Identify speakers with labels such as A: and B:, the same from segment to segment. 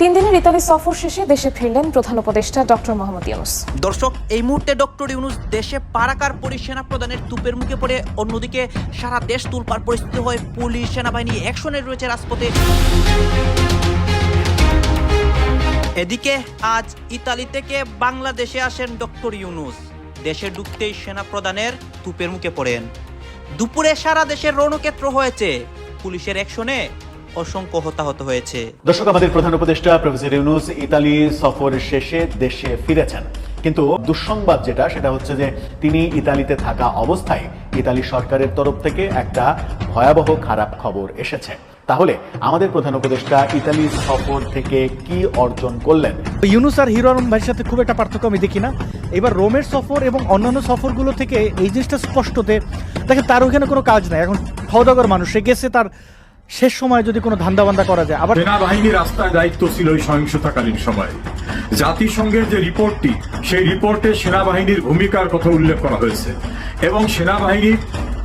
A: তিন দিনের ইতালি সফর শেষে দেশে ফিরলেন প্রধান উপদেষ্টা ডক্টর মোহাম্মদ ইউনুস।
B: দর্শক, এই মুহূর্তে ডক্টর ইউনুস দেশে পারাকার পরি সেনা প্রধানের তুপের মুখে পড়ে, অন্যদিকে সারা দেশ তুলপার পরিস্থিতি হয় পুলিশ, সেনাবাহিনী অ্যাকশনে রয়েছে রাজপথে। এদিকে আজ ইতালি থেকে বাংলাদেশে আসেন ডক্টর ইউনুস। দেশে ঢুকতেই সেনা প্রধানের তুপের মুখে পড়েন। দুপুরে সারা দেশের রণক্ষেত্র হয়েছে। পুলিশের অ্যাকশনে অসংখ্য হতাহত হয়েছে।
C: দর্শক আমাদের প্রধান উপদেষ্টা প্রফেসর ইউনুস ইতালি সফর শেষে দেশে ফিরেছেন। কিন্তু দুঃসংবাদ যেটা সেটা হচ্ছে যে তিনি ইতালিতে থাকা অবস্থায় ইতালি সরকারের তরফ থেকে একটা ভয়াবহ খারাপ খবর এসেছে। তাহলে আমাদের প্রধান উপদেষ্টা ইতালি সফর থেকে কি অর্জন করলেন?
D: ইউনুস আর হিরো আলম ভাইয়ের সাথে খুব একটা পার্থক্য আমি দেখি না। এবার রোমের সফর এবং অন্যান্য সফরগুলো থেকে এই জিনিসটা স্পষ্টতে দেখেন তার ওখানে কোনো কাজ নাই। এখন সৌদাগর মানুষ সে গেছে তার শেষ সময় যদি কোনো ধান্দাবান্দা করা যায়, আবার
E: সেনাবাহিনী রাস্তায় দায়িত্ব ছিল ওই সহিংসতাকালীন সময়ে। জাতিসংঘের যে রিপোর্টটি, সেই রিপোর্টে সেনাবাহিনীর ভূমিকার কথা উল্লেখ করা হয়েছে। এবং সেনাবাহিনীর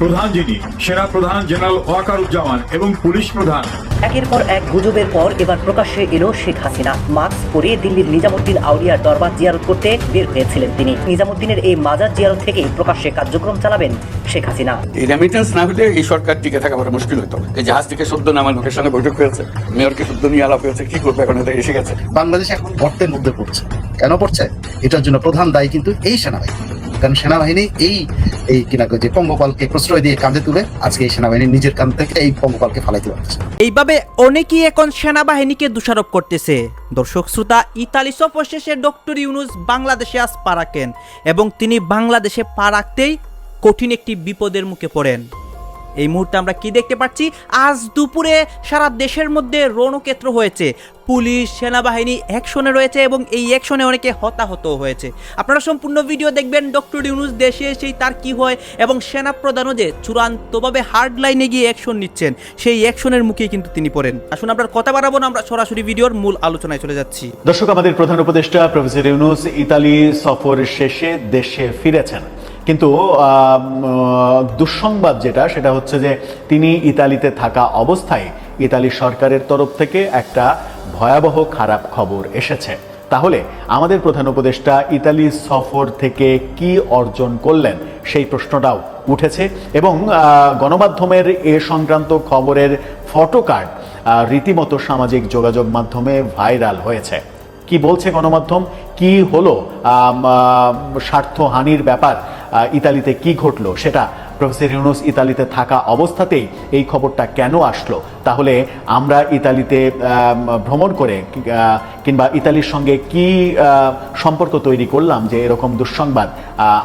E: প্রধান যিনি সেনা প্রধান জেনারেল ওয়াকারুজ্জামান এবং পুলিশ প্রধান।
F: একের পর এক গুজবের পর এবার প্রকাশ্যে এলো শেখ হাসিনা। মাস্ক পরে দিল্লির নিজামুদ্দিন আউলিয়ার দরবার জিয়ারত করতে বের হয়েছিলেন তিনি। নিজামুদ্দিনের এই মাজার জিয়ারত থেকেই প্রকাশ্যে কার্যক্রম চালাবেন শেখ হাসিনা।
G: এই রেমিটেন্স না হলে এই সরকার টিকে থাকা বড় মুশকিল হতো এই জাহাজ থেকে শুদ্ধ নামার লোকের সঙ্গে বৈঠক হয়েছে মেয়রকে শুদ্ধ নিয়ে আলাপ হয়েছে কি করবে এখন এটা এসে গেছে?
H: বাংলাদেশ এখন গর্তের মধ্যে পড়ছে। কেন পড়ছে? এটার জন্য প্রধান দায়ী কিন্তু এই সেনাবাহিনী। কারণ সেনাবাহিনী এই এই কিনা যে পঙ্গপালকে প্রশ্রয় দিয়ে কাঁধে তুলে আজকে এই সেনাবাহিনী নিজের কান থেকে এই পঙ্গপালকে ফালাইতে পারছে
B: এইভাবে অনেকেই এখন সেনাবাহিনীকে দোষারোপ করতেছে। দর্শক শ্রোতা, ইতালি সফর শেষে ডক্টর ইউনুস বাংলাদেশে আজ পা রাখেন এবং তিনি বাংলাদেশে পা রাখতেই কঠিন একটি বিপদের মুখে পড়েন। এই মুহূর্তে আমরা কি দেখতে পাচ্ছি? আজ দুপুরে সারা দেশের মধ্যে রণক্ষেত্র হয়েছে। পুলিশ, সেনাবাহিনী অ্যাকশনে রয়েছে এবং এই অ্যাকশনে অনেকে হতাহত হয়েছে। আপনারা সম্পূর্ণ ভিডিও দেখবেন ডক্টর ইউনুস দেশে এসেই তার কি হয় এবং সেনা প্রধানও যে চূড়ান্তভাবে হার্ড লাইনে গিয়ে অ্যাকশন নিচ্ছেন, সেই অ্যাকশনের মুখেই কিন্তু তিনি পড়েন। আসুন আমরা কথা বাড়াবো না, আমরা সরাসরি ভিডিওর মূল আলোচনায় চলে যাচ্ছি।
C: দর্শক, আমাদের প্রধান উপদেষ্টা প্রফেসর ইউনুস ইতালি সফর শেষে দেশে ফিরেছেন। কিন্তু দুঃসংবাদ যেটা, সেটা হচ্ছে যে তিনি ইতালিতে থাকা অবস্থায় ইতালি সরকারের তরফ থেকে একটা ভয়াবহ খারাপ খবর এসেছে। তাহলে আমাদের প্রধান উপদেষ্টা ইতালি সফর থেকে কি অর্জন করলেন সেই প্রশ্নটাও উঠেছে এবং গণমাধ্যমের এ সংক্রান্ত খবরের ফটোকার্ড রীতিমতো সামাজিক যোগাযোগ মাধ্যমে ভাইরাল হয়েছে। কি বলছে গণমাধ্যম? কি হলো? স্বার্থহানির ব্যাপার? ইতালিতে কি ঘটলো সেটা প্রফেসর ইউনুস ইতালিতে থাকা অবস্থাতেই এই খবরটা কেন আসলো? তাহলে আমরা ইতালিতে ভ্রমণ করে কিংবা ইতালির সঙ্গে কি সম্পর্ক তৈরি করলাম যে এরকম দুঃসংবাদ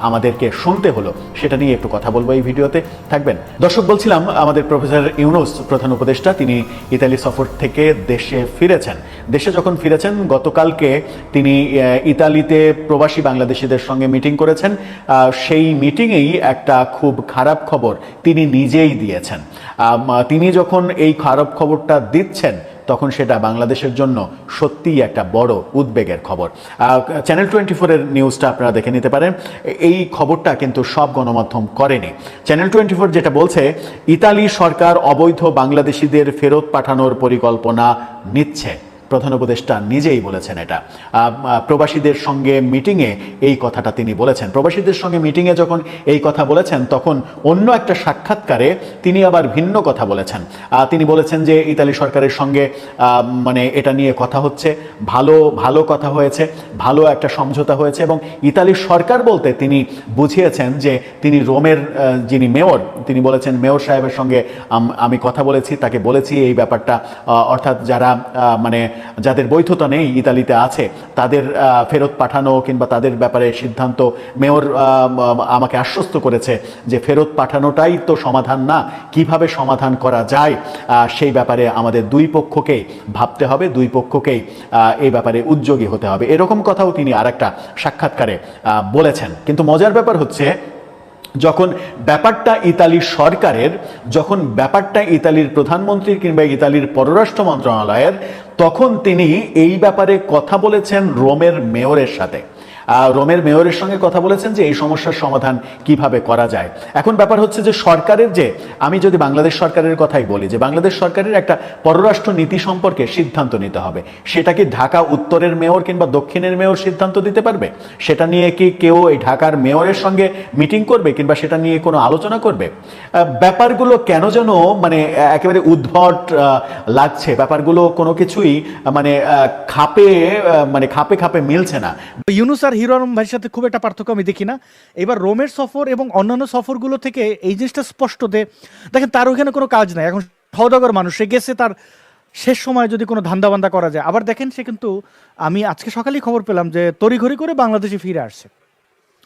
C: আমাদেরকে শুনতে হলো, সেটা নিয়ে একটু কথা বলব এই ভিডিওতে। থাকবেন। দর্শক, বলছিলাম, আমাদের প্রফেসর ইউনুস, প্রধান উপদেষ্টা, তিনি ইতালি সফর থেকে দেশে ফিরেছেন। দেশে যখন ফিরেছেন, গতকালকে তিনি ইতালিতে প্রবাসী বাংলাদেশিদের সঙ্গে মিটিং করেছেন। সেই মিটিংয়েই একটা খুব খারাপ খবর তিনি নিজেই দিয়েছেন। তিনি যখন এই খারাপ খবরটা দিচ্ছেন, তখন সেটা বাংলাদেশের জন্য সত্যিই একটা বড় উদ্বেগের খবর। চ্যানেল টোয়েন্টি ফোরের নিউজটা আপনারা দেখে নিতে পারেন। এই খবরটা কিন্তু সব গণমাধ্যম করেনি। চ্যানেল টোয়েন্টি ফোর যেটা বলছে, ইতালি সরকার অবৈধ বাংলাদেশিদের ফেরত পাঠানোর পরিকল্পনা নিচ্ছে। প্রধান উপদেষ্টা নিজেই বলেছেন এটা। প্রবাসীদের সঙ্গে মিটিংয়ে এই কথাটা তিনি বলেছেন। প্রবাসীদের সঙ্গে মিটিংয়ে যখন এই কথা বলেছেন, তখন অন্য একটা সাক্ষাৎকারে তিনি আবার ভিন্ন কথা বলেছেন। তিনি বলেছেন যে ইতালি সরকারের সঙ্গে মানে এটা নিয়ে কথা হচ্ছে, ভালো ভালো কথা হয়েছে, ভালো একটা সমঝোতা হয়েছে এবং ইতালি সরকার বলতে তিনি বুঝিয়েছেন যে তিনি রোমের যিনি মেয়র, তিনি বলেছেন, মেয়র সাহেবের সঙ্গে আমি কথা বলেছি, তাকে বলেছি এই ব্যাপারটা। অর্থাৎ যারা মানে যাদের বৈধতা নেই ইতালিতে আছে, তাদের ফেরত পাঠানো কিংবা তাদের ব্যাপারে সিদ্ধান্ত মেয়র আমাকে আশ্বস্ত করেছে যে ফেরত পাঠানোটাই তো সমাধান না, কীভাবে সমাধান করা যায় সেই ব্যাপারে আমাদের দুই পক্ষকেই ভাবতে হবে, দুই পক্ষকেই এই ব্যাপারে উদ্যোগী হতে হবে। এরকম কথাও তিনি আরেকটা সাক্ষাৎকারে বলেছেন। কিন্তু মজার ব্যাপার হচ্ছে, যখন ব্যাপারটা ইতালির সরকারের, যখন ব্যাপারটা ইতালির প্রধানমন্ত্রীর কিংবা ইতালির পররাষ্ট্র মন্ত্রণালয়ের তখন তিনি এই ব্যাপারে কথা বলেছেন রোমের মেয়রের সাথে। রোমের মেয়রের সঙ্গে কথা বলেছেন যে এই সমস্যার সমাধান কীভাবে করা যায়। এখন ব্যাপার হচ্ছে যে সরকারের যে, আমি যদি বাংলাদেশ সরকারের কথাই বলি, যে বাংলাদেশ সরকারের একটা পররাষ্ট্র নীতি সম্পর্কে সিদ্ধান্ত নিতে হবে। সেটা কি ঢাকা উত্তরের মেয়র কিংবা দক্ষিণের মেয়র সিদ্ধান্ত দিতে পারবে? সেটা নিয়ে কি কেউ এই ঢাকার মেয়রের সঙ্গে মিটিং করবে কিংবা সেটা নিয়ে কোনো আলোচনা করবে? ব্যাপারগুলো কেন যেন মানে একেবারে উদ্ভট লাগছে। ব্যাপারগুলো কোনো কিছুই মানে খাপে মানে খাপে খাপে মিলছে না।
D: ইউনুস আর হিরো আলম ভাইয়ের সাথে খুব একটা পার্থক্য আমি দেখি না। এবার রোমের সফর এবং অন্যান্য সফরগুলো থেকে এই জিনিসটা স্পষ্ট যে, দেখেন তার ওখানে কোনো কাজ নাই। এখন সৌদাগর মানুষ, সে গেছে তার শেষ সময় যদি কোনো ধান্দাবান্দা করা যায়। আবার দেখেন সে কিন্তু, আমি আজকে সকালেই খবর পেলাম যে, তড়িঘড়ি করে বাংলাদেশে ফিরে আসছে।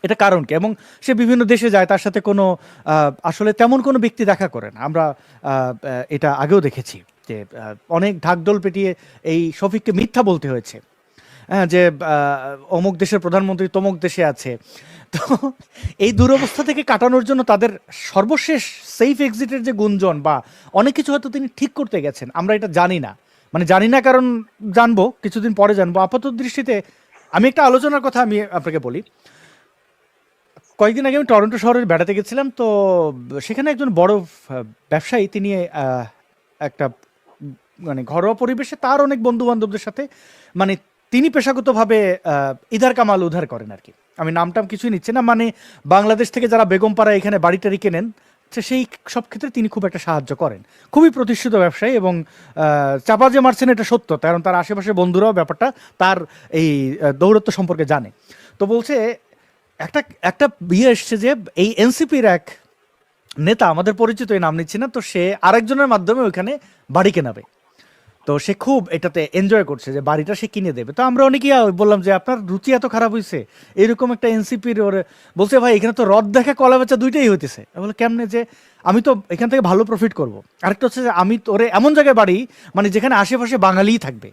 D: এটা কারণ কি? এবং সে বিভিন্ন দেশে যায়, তার সাথে কোনো আসলে তেমন কোনো ব্যক্তি দেখা করেন আমরা এটা আগেও দেখেছি যে অনেক ঢাকঢোল পেটিয়ে এই শফিককে মিথ্যা বলতে হয়েছে। হ্যাঁ যে অমুক দেশের প্রধানমন্ত্রী তমুক দেশে আছে। তো এই দুরবস্থা থেকে কাটানোর জন্য তাদের সর্বশেষ সেফ এক্সিটের যে গুঞ্জন বা অনেক কিছু হয়তো তিনি ঠিক করতে গেছেন, আমরা এটা জানি না। মানে জানি না, কারণ জানব, কিছুদিন পরে জানব। আপাত দৃষ্টিতে আমি একটা আলোচনার কথা আমি আপনাকে বলি। কয়েকদিন আগে আমি টরন্টো শহরে বেড়াতে গেছিলাম, তো সেখানে একজন বড় ব্যবসায়ী তিনি একটা মানে ঘরোয়া পরিবেশে তার অনেক বন্ধু বান্ধবদের সাথে মানে তিনি পেশাগতভাবে ইধার কামাল উদ্ধার করেন আর কি। আমি নামটাম কিছুই নিচ্ছি না মানে বাংলাদেশ থেকে যারা বেগমপাড়া এখানে বাড়ি টাড়ি কেনেন সেই সব ক্ষেত্রে তিনি খুব একটা সাহায্য করেন। খুবই প্রতিষ্ঠিত ব্যবসায়ী এবং চাপা যে মারছেন এটা সত্য, কারণ তার আশেপাশে বন্ধুরাও ব্যাপারটা তার এই দৌরত্ব সম্পর্কে জানে। তো বলছে, একটা একটা বিয়ে এসছে যে এই এনসিপির এক নেতা, আমাদের পরিচিত, এই নাম নিচ্ছি না, তো সে আরেকজনের মাধ্যমে ওইখানে বাড়ি কেনাবে। তো সে খুব এটাতে এনজয় করছে যে বাড়িটা সে কিনে দেবে। তো আমরা অনেকেই বললাম যে আপনার রুচি এত খারাপ হয়েছে এরকম একটা এনসিপির ওর বলছে, ভাই, এখানে তো রদ দেখা কলা বেচা দুইটাই হইতেছে। বলে কেমনে যে আমি তো এখান থেকে ভালো প্রফিট করব। আরেকটা হচ্ছে যে আমি তোরে এমন জায়গায় বাড়ি মানে যেখানে আশেপাশে বাঙালিই থাকবে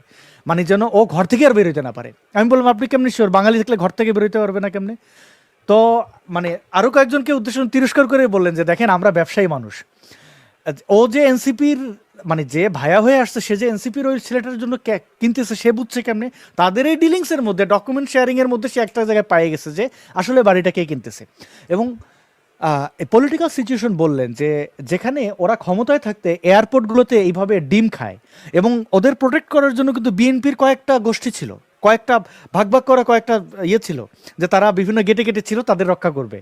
D: মানে যেন ও ঘর থেকে আর বেরোতে না পারে। আমি বললাম, আপনি কেমনি শিওর বাঙালি থাকলে ঘর থেকে বেরোতে পারবে না কেমনে? তো মানে আরও কয়েকজনকে উদ্দেশ্য করে তিরস্কার করে বললেন যে, দেখেন, আমরা ব্যবসায়ী মানুষ। ও যে এনসিপির মানে যে ভায়া হয়ে আসছে, সে যে এনসিপির ওই ছেলেটার জন্য কিনতেছে, সে বুঝছে কেমনে? তাদের এই ডিলিংস এর মধ্যে ডকুমেন্ট শেয়ারিং এর মধ্যে সে একটা জায়গায় পেয়ে গেছে যে আসলে বাড়িটা কে কিনতেছে। এবং পলিটিক্যাল সিচুয়েশন বললেন যে যেখানে ওরা ক্ষমতায় থাকতে এয়ারপোর্টগুলোতে এইভাবে ডিম খায় এবং ওদের প্রোটেক্ট করার জন্য কিন্তু বিএনপির কয়েকটা গোষ্ঠী ছিল, কয়েকটা ভাগ ভাগ করা কয়েকটা ইয়ে ছিল, যে তারা বিভিন্ন গেটে গেটে ছিল, তাদের রক্ষা করবে।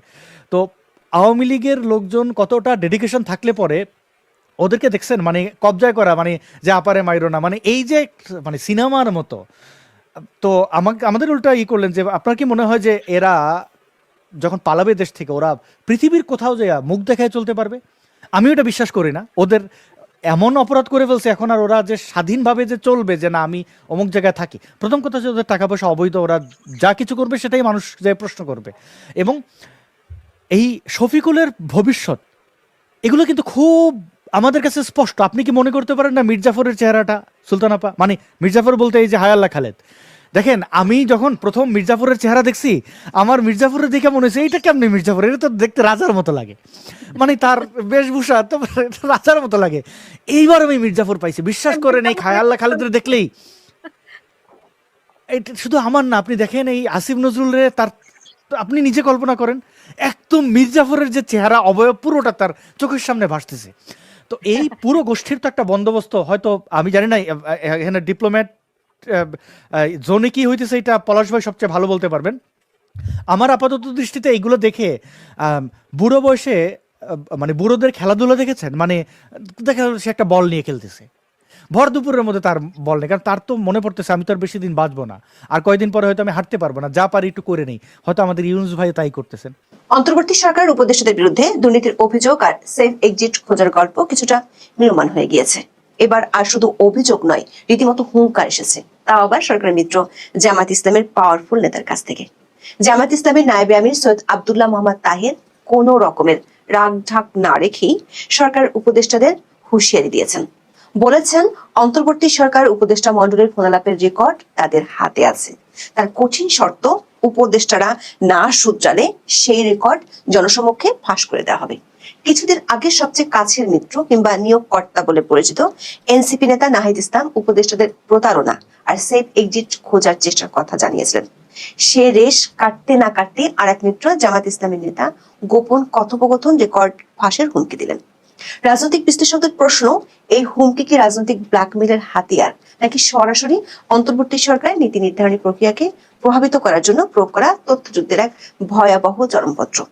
D: তো আওয়ামী লীগের লোকজন কতটা ডেডিকেশন থাকলে পরে ওদেরকে দেখছেন মানে কবজায় করা মানে যে আপারে মাইরো না মানে এই যে মানে সিনেমার মতো। তো আমাকে, আমাদের উল্টা ই করলেন যে, আপনার কি মনে হয় যে এরা যখন পালাবে দেশ থেকে, ওরা পৃথিবীর কোথাও যে মুখ দেখায় চলতে পারবে? আমি ওটা বিশ্বাস করি না। ওদের এমন অপরাধ করে ফেলছে এখন আর ওরা যে স্বাধীনভাবে যে চলবে, যে না, আমি অমুক জায়গায় থাকি। প্রথম কথা হচ্ছে ওদের টাকা পয়সা অবৈধ, ওরা যা কিছু করবে সেটাই মানুষ যে প্রশ্ন করবে। এবং এই শফিকুলের ভবিষ্যৎ, এগুলো কিন্তু খুব আমাদের কাছে স্পষ্ট। আপনি কি মনে করতে পারেন না মির্জাফরের চেহারাটা? সুলতানাপা মানে মির্জাফর বলতে এই যে হায়াল্লা খালেদ। দেখেন, আমি যখন প্রথম মির্জাফরের চেহারা দেখছি, আমার মির্জাফরের দেখে মনে হয়েছে, এইটা কেমনি মির্জাফর? এটা তো দেখতে রাজার মতো লাগে। মানে তার বেশভূষা তো রাজার মতো লাগে। এইবার আমি মির্জাফর পাইছি। বিশ্বাস করেন, এই হায়াল্লা খালেদের দেখলেই। এটা শুধু আমার না, আপনি দেখেন এই আসিফ নজরুলের তার আপনি নিজে কল্পনা করেন, একদম মির্জাফরের যে চেহারা, অবয়ব পুরোটা তার চোখের সামনে ভাসতেছে। তো এই পুরো গোষ্ঠীর তো একটা বন্দোবস্ত, হয়তো আমি জানি না এখানে ডিপ্লোম্যাট জোনে কি হইতেছে এটা পলাশ ভাই সবচেয়ে ভালো বলতে পারবেন। আমার আপাতত দৃষ্টিতে এইগুলো দেখে বুড়ো বয়সে মানে বুড়োদের খেলাধুলা দেখেছেন? মানে দেখা সে একটা বল নিয়ে খেলতেছে। ভর দুপুরের মধ্যে তার বল নেই। কারণ তার তো মনে পড়তেছে, আমি তো আর বেশি দিন বাঁচবো না। আর কয়দিন পরে হয়তো আমি হাঁটতে পারব না। যা পারি একটু করে নেই। হয়তো আমাদের ইউনুস ভাই তাই করতেছেন।
I: অন্তর্বর্তী সরকার উপদেষ্টাদের বিরুদ্ধে দুর্নীতির অভিযোগ আর সেফ এক্সিট খোঁজার গল্প কিছুটা নির্মাণ হয়ে গিয়েছে। এবার আর শুধু অভিযোগ নয়, রীতিমতো হুঙ্কার এসেছে। তাও আবার সরকারের মিত্র জামাত ইসলামের পাওয়ারফুল নেতার কাছ থেকে। জামাত ইসলামের নায়েবে আমির সৈয়দ আবদুল্লাহ মোহাম্মদ তাহের কোন রকমের রাগ ঢাক না রেখেই সরকার উপদেষ্টাদের হুঁশিয়ারি দিয়েছেন। বলেছেন, অন্তর্বর্তী সরকার উপদেষ্টা মন্ডলের ফোনালাপের রেকর্ড তাদের হাতে আছে। তার কঠিন শর্ত, উপদেষ্টারা না শুধরালে সেই রেকর্ড জনসমক্ষে ফাঁস করে দেওয়া হবে। কিছুদিন আগে সবচেয়ে কাছের মিত্র কিংবা নিয়োগকর্তা বলে পরিচিত এনসিপি নেতা নাহিদ ইসলাম উপদেষ্টাদের প্রতারণা আর সেফ এক্সিট খোঁজার চেষ্টার কথা জানিয়েছিলেন। সে রেশ কাটতে না কাটতে আর এক মিত্র জামাত ইসলামের নেতা গোপন কথোপকথন রেকর্ড ফাঁসের হুমকি দিলেন। রাজনৈতিক বিশ্লেষকদের প্রশ্ন, এই হুমকি কি রাজনৈতিক ব্ল্যাকমেলের হাতিয়ার? নাকি সরাসরি অন্তর্বর্তী সরকারের নীতি নির্ধারণী প্রক্রিয়াকে প্রভাবিত করার জন্য প্রয়োগ করা তথ্যযুদ্ধের এক ভয়াবহ চরমপত্র?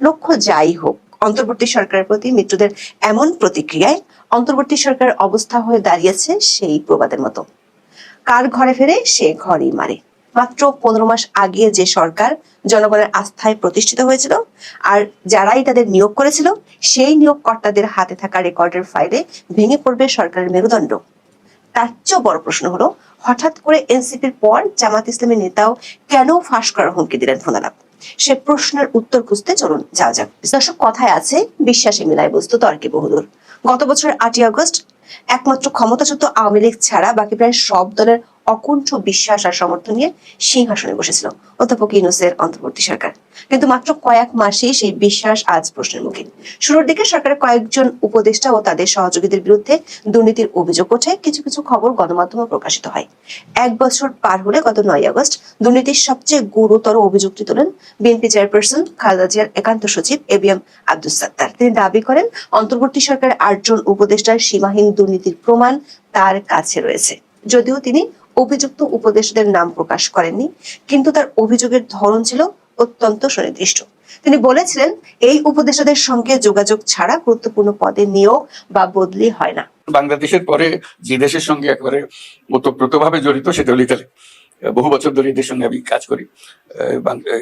I: লক্ষ্য যাই হোক, অন্তর্বর্তী সরকারের প্রতি মিত্রদের এমন প্রতিক্রিয়ায় অন্তর্বর্তী সরকারের অবস্থা হয়ে দাঁড়িয়েছে সেই প্রবাদের মতো। কার ঘরে ফেরে সে ঘরেই মারে। মাত্র পনেরো মাস আগে যে সরকার জনগণের আস্থায় প্রতিষ্ঠিত হয়েছিল, আর যারাই তাদের নিয়োগ করেছিল, সেই নিয়োগকর্তাদের হাতে থাকা রেকর্ডের ফাইলে ভেঙে পড়বে সরকারের মেরুদণ্ড। তার চেয়েও বড় প্রশ্ন হলো, হঠাৎ করে এনসিপির পর জামাত ইসলামের নেতাও কেন ফাঁস করার হুমকি দিলেন ফোনালাপ সে প্রশ্নের উত্তর খুঁজতে চলুন, যাওয়া যাক। দর্শক, কথায় আছে, বিশ্বাসে মিলায় বস্তু তর্কে বহুদূর। গত বছর আটই আগস্ট, একমাত্র ক্ষমতাচ্যুত আওয়ামী লীগ ছাড়া বাকি প্রায় সব দলের অকুণ্ঠ বিশ্বাস আর সমর্থন নিয়ে সিংহাসনে বসেছিল অধ্যাপক ইউনুসের অন্তর্বর্তী সরকার। কিন্তু মাত্র কয়েক মাসেই সেই বিশ্বাস আজ প্রশ্নের মুখে। শুরুর দিকে সরকারের কয়েকজন উপদেষ্টা ও তাদের সহযোগীদের বিরুদ্ধে দুর্নীতির অভিযোগ ওঠে। কিছু কিছু খবর গণমাধ্যমে প্রকাশিত হয়। এক বছর পার হলে গত নয় আগস্ট দুর্নীতির সবচেয়ে গুরুতর অভিযোগটি তোলেন বিএনপি চেয়ারপারসন খালেদা জিয়ার একান্ত সচিব A B M Abdul Sattar. তিনি দাবি করেন, অন্তর্বর্তী সরকারের আটজন উপদেষ্টার সীমাহীন দুর্নীতির প্রমাণ তার কাছে রয়েছে। যদিও তিনি অভিযুক্ত উপদেষ্টাদের নাম প্রকাশ করেননি, কিন্তু তার অভিযোগের ধরন ছিল অত্যন্ত সুনির্দিষ্ট। তিনি বলেছিলেন, এই উপদেষ্টাদের সঙ্গে যোগাযোগ ছাড়া গুরুত্বপূর্ণ পদে নিয়োগ বা বদলি হয় না।
G: বাংলাদেশের পরে যে দেশের সঙ্গে একেবারে ওতপ্রোতভাবে জড়িত সেটা হলো ইতালি। বহু বছর ধরে এদের সঙ্গে আমি কাজ করি।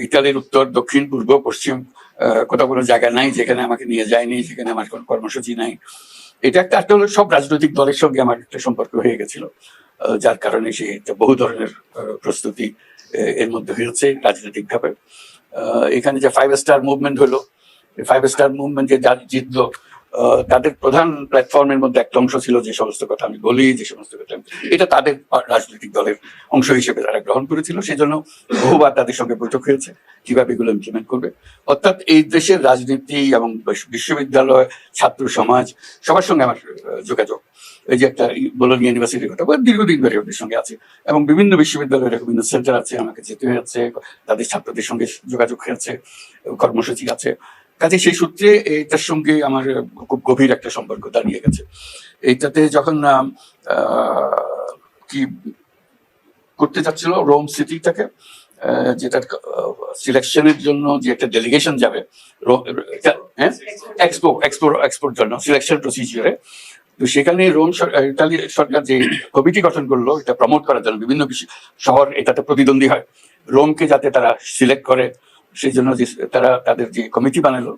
G: ইতালির উত্তর, দক্ষিণ, পূর্ব, পশ্চিম কোথাও কোনো জায়গা নাই যেখানে আমাকে নিয়ে যায়নি, যেখানে আমার কোনো কর্মসূচি নাই। এটা একটা সব রাজনৈতিক দলের সঙ্গে আমার একটা সম্পর্ক হয়ে গেছিল। যার কারণে সে বহু ধরনের প্রস্তুতি এর মধ্যে হয়েছে রাজনৈতিকভাবে। এখানে যে ফাইভ স্টার মুভমেন্ট হলো ফাইভ স্টার মুভমেন্ট যে যার জিতলো তাদের প্রধান প্ল্যাটফর্মের মধ্যে একটা অংশ ছিল যে সমস্ত কথা আমি বলি, যে সমস্ত কথা এটা তাদের রাজনৈতিক দলের অংশ হিসেবে তারা গ্রহণ করেছিল। সেজন্য বহুবার তাদের সঙ্গে বৈঠক হয়েছে, কীভাবে এগুলো ইমপ্লিমেন্ট করবে। অর্থাৎ এই দেশের রাজনীতি এবং বিশ্ববিদ্যালয়, ছাত্র সমাজ, সবার সঙ্গে আমার যোগাযোগ। এই যে একটা বলুন ইউনিভার্সিটির কথা দীর্ঘদিন ধরে ওদের সঙ্গে আছে এবং বিভিন্ন বিশ্ববিদ্যালয়ের বিভিন্ন সেন্টার আছে, আমাকে যেতে হয়েছে, তাদের ছাত্রদের সঙ্গে যোগাযোগ হয়েছে, কর্মসূচি আছে। কাজে সেই সূত্রে এটার সঙ্গে আমার খুব গভীর একটা সম্পর্ক দাঁড়িয়ে গেছে। এইটাতে যখন কি করতে চাচ্ছিল রোম সিটিটাকে যেটা সিলেকশনের জন্য যে একটা ডেলিগেশন যাবে হ্যাঁ? এক্সপো এক্সপো এক্সপোর জন্য সিলেকশন প্রসিজিওরে তো সেখানে রোম আহ, সরকার যে কমিটি গঠন করল এটা প্রমোট করার জন্য বিভিন্ন শহর এটাতে প্রতিদ্বন্দ্বী হয়। রোমকে যাতে তারা সিলেক্ট করে সেই জন্য তারা তাদের যে কমিটি বানালো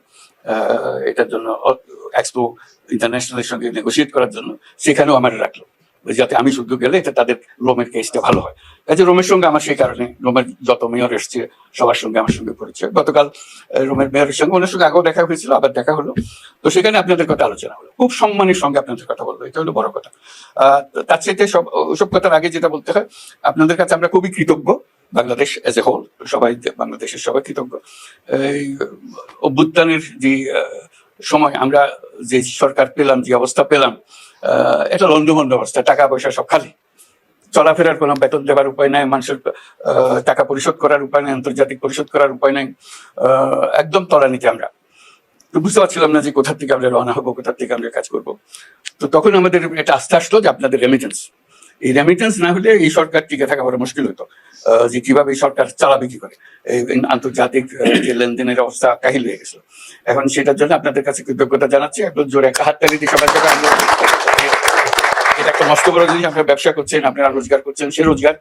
G: এটার জন্য এক্সপো ইন্টারন্যাশনালের সঙ্গে নেগোসিয়েট করার জন্য সেখানেও আমার রাখল যাতে আমি শুধু গেলে এটা তাদের রোমের কেসটা ভালো হয়। কাজে রোমের সঙ্গে আমার সেই কারণে রোমের যত মেয়র এসছে সবার সঙ্গে আমার সঙ্গে পরিচয়। গতকাল রোমের মেয়রের সঙ্গে ওনার সঙ্গে আগেও দেখা হয়েছিল আবার দেখা হলো। তো সেখানে আপনাদের কথা আলোচনা হলো। খুব সম্মানের সঙ্গে আপনাদের কথা বলল এটা হলো বড় কথা। আহ, তার চাইতে সব ওসব কথার আগে যেটা বলতে হয় আপনাদের কাছে আমরা খুবই কৃতজ্ঞ। বাংলাদেশ এজ এ হোল সবাই বাংলাদেশের সবাই কৃতজ্ঞ। এই অভ্যুত্থানের যে সময় আমরা যে সরকার পেলাম, যে অবস্থা পেলাম এটা লন্ডভন্ড অবস্থা টাকা পয়সা সব খালি। চলাফেরার কোনো বেতন দেওয়ার উপায় নাই, মানুষের টাকা পরিশোধ করার উপায় নাই, আন্তর্জাতিক পরিশোধ করার উপায় নাই একদম তলানিতে আমরা। তো বুঝতে পারছিলাম না যে কোথা থেকে আমরা রওনা হব, কোথা থেকে আমরা কাজ করব। তো তখন আমাদের এটা আস্থা আসলো যে আপনাদের রেমিটেন্স এই রেমিটেন্স না হলে এই সরকার টিকে থাকা বড় মুশকিল হতো। যে কীভাবে সরকার চালাবে কি করে। আন্তর্জাতিক যে লেনদেনের অবস্থা কাহিল হয়ে গেছিল এখন সেটার জন্য আপনাদের কাছে কৃতজ্ঞতা জানাচ্ছি। একদম জোরে একটা হাততালি দিয়ে সবার জন্য এটা একটা মস্ত বড় জিনিস। আপনারা ব্যবসা করছেন, আপনারা রোজগার করছেন, সে রোজগার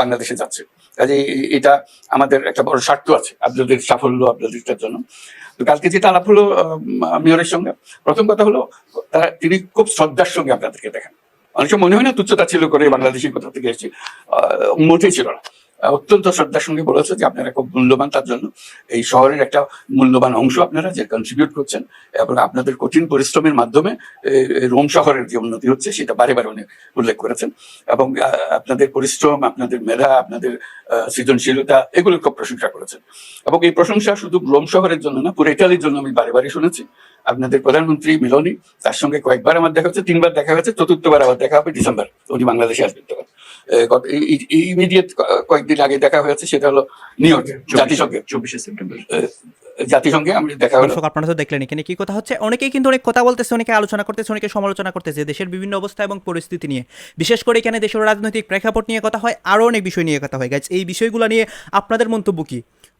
G: বাংলাদেশে যাচ্ছে। কাজে এটা আমাদের একটা বড় স্বার্থ আছে, আপনাদের সাফল্য আপনাদেরটার জন্য। তো কালকে যেটা আলাপ হলো মেয়রের সঙ্গে, প্রথম কথা হলো তিনি খুব শ্রদ্ধার সঙ্গে আপনাদেরকে দেখেন। অনেক মনে হয় না তুচ্ছতা ছিল করে বাংলাদেশি কোথা থেকে এসেছে। মোটেই ছিল না। অত্যন্ত শ্রদ্ধার সঙ্গে বলেছে যে আপনারা খুব মূল্যবান তার জন্য। এই শহরের একটা মূল্যবান অংশ আপনারা যে কন্ট্রিবিউট করছেন, এবং আপনাদের কঠিন পরিশ্রমের মাধ্যমে রোম শহরের যে উন্নতি হচ্ছে সেটা বারে বারে উনি উল্লেখ করেছেন। এবং আপনাদের পরিশ্রম, আপনাদের মেধা, আপনাদের সৃজনশীলতা, এগুলোর খুব প্রশংসা করেছেন। এবং এই প্রশংসা শুধু রোম শহরের জন্য না, পুরো ইটালির জন্য আমি বারে বারে শুনেছি। আপনাদের প্রধানমন্ত্রী মিলনি, তার সঙ্গে কয়েকবার আমার দেখা হচ্ছে তিনবার দেখা হয়েছে, চতুর্থবার আবার দেখা হবে, ডিসেম্বর, উনি বাংলাদেশে আসবেন তখন। ইমিডিয়েট কয়েকদিন আগে দেখা হয়েছে সেটা হলো নিউ ইয়র্কে জাতিসংঘে।
J: চব্বিশে সেপ্টেম্বর।
G: জাতিসংঘে আমি দেখা হলো।
B: দর্শক আপনারা তো দেখলেন এখানে কি কথা হচ্ছে? অনেকেই কিন্তু অনেক কথা বলতেছে অনেকে আলোচনা করতেছে অনেকে সমালোচনা করতেছে। দেশের বিভিন্ন অবস্থা এবং পরিস্থিতি নিয়ে। বিশেষ করে এখানে দেশের রাজনৈতিক প্রেক্ষাপট নিয়ে কথা হয় আরও অনেক বিষয় নিয়ে কথা হয়। গাইজ এই বিষয়গুলো নিয়ে আপনাদের মন্তব্য কি?